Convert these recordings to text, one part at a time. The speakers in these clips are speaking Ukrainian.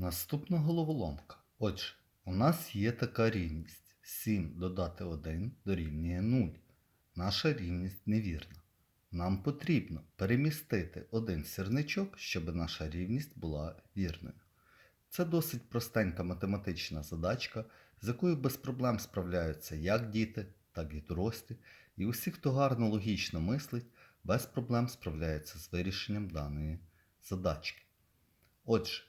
Наступна головоломка. Отже, у нас є така рівність. 7 додати 1 дорівнює 0. Наша рівність невірна. Нам потрібно перемістити один сірничок, щоб наша рівність була вірною. Це досить простенька математична задачка, з якою без проблем справляються як діти, так і дорослі, і усі, хто гарно логічно мислить, без проблем справляється з вирішенням даної задачки. Отже,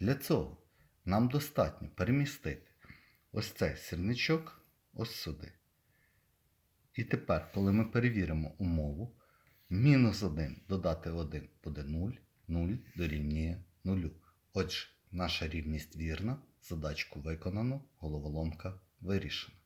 Для цього нам достатньо перемістити ось цей сірничок ось сюди. І тепер, коли ми перевіримо умову, мінус 1 додати 1 буде 0, 0 дорівнює 0. Отже, наша рівність вірна, задачку виконано, головоломка вирішена.